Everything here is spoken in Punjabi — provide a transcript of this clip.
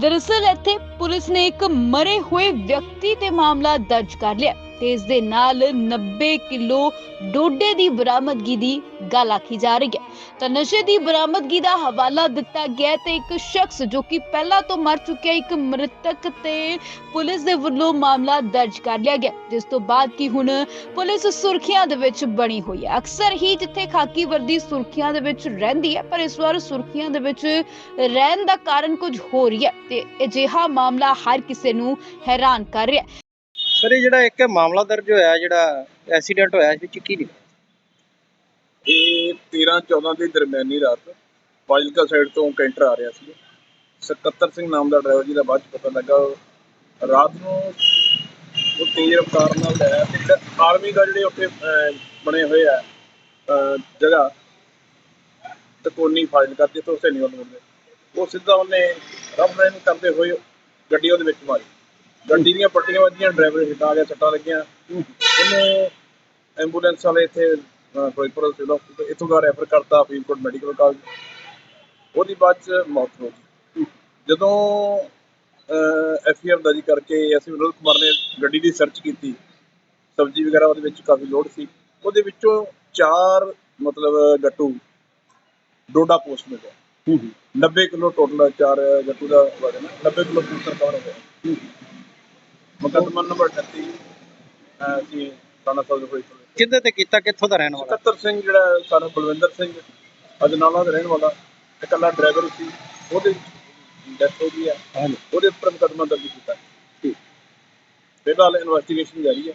ਦਰਅਸਲ ਇੱਥੇ ਪੁਲਿਸ ਨੇ ਇੱਕ ਮਰੇ ਹੋਏ ਵਿਅਕਤੀ ਤੇ ਮਾਮਲਾ ਦਰਜ ਕਰ ਲਿਆ। ਤੇ ਇਸ ਦੇ ਨਾਲ 90 ਕਿਲੋ ਡੋਡੇ ਦੀ ਬਰਾਮਦਗੀ ਦੀ ਗੱਲ ਆਖੀ ਜਾ ਰਹੀ ਹੈ। ਤਾਂ ਨਸ਼ੇ ਦੀ ਬਰਾਮਦਗੀ ਦਾ ਹਵਾਲਾ ਦਿੱਤਾ ਗਿਆ ਤੇ ਇੱਕ ਸ਼ਖਸ ਜੋ ਕਿ ਪਹਿਲਾਂ ਤੋਂ ਮਰ ਚੁੱਕਿਆ ਇੱਕ ਮ੍ਰਿਤਕ ਤੇ ਪੁਲਿਸ ਦੇ ਵੱਲੋਂ ਮਾਮਲਾ ਦਰਜ ਕਰ ਲਿਆ ਗਿਆ, ਜਿਸ ਤੋਂ ਬਾਅਦ ਕਿ ਹੁਣ ਪੁਲਿਸ ਸੁਰਖੀਆਂ ਦੇ ਵਿੱਚ ਬਣੀ ਹੋਈ ਹੈ। ਅਕਸਰ ਹੀ ਜਿੱਥੇ ਖਾਕੀ ਵਰਦੀ ਸੁਰਖੀਆਂ ਦੇ ਵਿੱਚ ਰਹਿੰਦੀ ਹੈ, ਪਰ ਇਸ ਵਾਰ ਸੁਰਖੀਆਂ ਦੇ ਵਿੱਚ ਰਹਿਣ ਦਾ ਕਾਰਨ ਕੁਝ ਹੋਰ ਹੀ ਹੈ ਤੇ ਅਜਿਹਾ ਮਾਮਲਾ ਹਰ ਕਿਸੇ ਨੂੰ ਹੈਰਾਨ ਕਰ ਰਿਹਾ ਹੈ। ਸਰ, ਇਹ ਜਿਹੜਾ ਇੱਕ ਮਾਮਲਾ ਦਰਜ ਹੋਇਆ, ਜਿਹੜਾ ਐਕਸੀਡੈਂਟ ਹੋਇਆ, ਇਸ ਵਿੱਚ ਕੀ ਨਹੀਂ ਇਹ 13 14 ਦੀ ਦਰਮਿਆਨੀ ਰਾਤ ਫਾਜ਼ਿਲਕਾ ਸਾਈਡ ਤੋਂ ਕੈਂਟਰ ਆ ਰਿਹਾ ਸੀ। ਸਕੱਤਰ ਸਿੰਘ ਨਾਮ ਦਾ ਡਰਾਈਵਰ ਜਿਹਦਾ ਬਾਅਦ ਚ ਪਤਾ ਲੱਗਾ, ਰਾਤ ਨੂੰ ਉਹ ਤੇਜ਼ ਰਫ਼ਤਾਰ ਨਾਲ ਲੈ ਤੇ ਜਿਹੜਾ ਆਰਮੀ ਦਾ ਜਿਹੜੇ ਉੱਥੇ ਬਣੇ ਹੋਏ ਆ ਜਗ੍ਹਾ, ਤਕੋਨੀ ਫਾਜ਼ਿਲਕਾ ਜਿੱਥੋਂ ਹੁਸੈਨੀ ਵੱਲ ਮੁੜਦੇ ਉਹ ਸਿੱਧਾ ਉਹਨੇ ਰਫ ਲਾਈਨ ਕਰਦੇ ਹੋਏ ਗੱਡੀ ਉਹਦੇ ਵਿੱਚ ਮਾਰੀ। ਗੱਡੀ ਦੀਆਂ ਪੱਟੀਆਂ ਵੱਜੀਆਂ ਡਰਾਈਵਰ ਹਿੱਟ ਆ ਗਿਆ ਸੱਟਾਂ ਲੱਗੀਆਂ। ਉਹਨੂੰ ਐਂਬੂਲੈਂਸ ਵਾਲੇ ਇੱਥੇ ਫਿਰੋਜ਼ਪੁਰ ਸਿਵਲ ਹਸਪੀਟਲ ਇੱਥੋਂ ਦਾ ਰੈਫਰ ਕਰਤਾ ਫਰੀਦਕੋਟ ਮੈਡੀਕਲ ਕਾਲਜ। ਉਹਦੀ ਬਾਅਦ ਚ ਮੌਤ ਹੋ ਗਈ। ਜਦੋਂ ਐਫ ਆਰ ਦਰਜ ਕਰਕੇ ਅਸੀਂ ਵਿਨੋਦ ਕੁਮਾਰ ਨੇ ਗੱਡੀ ਦੀ ਸਰਚ ਕੀਤੀ ਸਬਜ਼ੀ ਵਗੈਰਾ ਉਹਦੇ ਵਿੱਚ ਕਾਫੀ ਲੋਡ ਸੀ। ਉਹਦੇ ਵਿੱਚੋਂ ਚਾਰ ਮਤਲਬ ਗੱਟੂ ਡੋਡਾ ਪੋਸਟ ਮਿਲਿਆ। 90 ਕਿਲੋ ਟੋਟਲ ਚਾਰ ਗੱਟੂ ਦਾ ਵਜਨ ਹੈ 90 ਕਿਲੋ ਪੂਸਟਰ ਕਵਰ ਹੋ ਗਿਆ ਮੁਕੱਦਮਾ ਨੰਬਰ 38 ਅਹ, ਅਸੀਂ ਥਾਣਾ ਸਦਰ ਹੋਈ ਕਿੱਦੇ ਤੇ ਕੀਤਾ ਕਿੱਥੋਂ ਦਾ ਰਹਿਣ ਵਾਲਾ? ਸਕੱਤਰ ਸਿੰਘ ਜਿਹੜਾ ਸਨ ਬਲਵਿੰਦਰ ਸਿੰਘ ਅਜਨਾਲਾ ਦਾ ਰਹਿਣ ਵਾਲਾ ਇਕੱਲਾ ਡਰਾਈਵਰ ਸੀ ਉਹਦੇ ਡੈਥ ਹੋ ਗਈ ਹੈ ਉਹਦੇ ਉੱਪਰ ਮੁਕੱਦਮਾ ਦਰਜ ਕੀਤਾ। ਠੀਕ। ਫਿਲਹਾਲ ਇਨਵੈਸਟੀਗੇਸ਼ਨ ਜਾਰੀ ਹੈ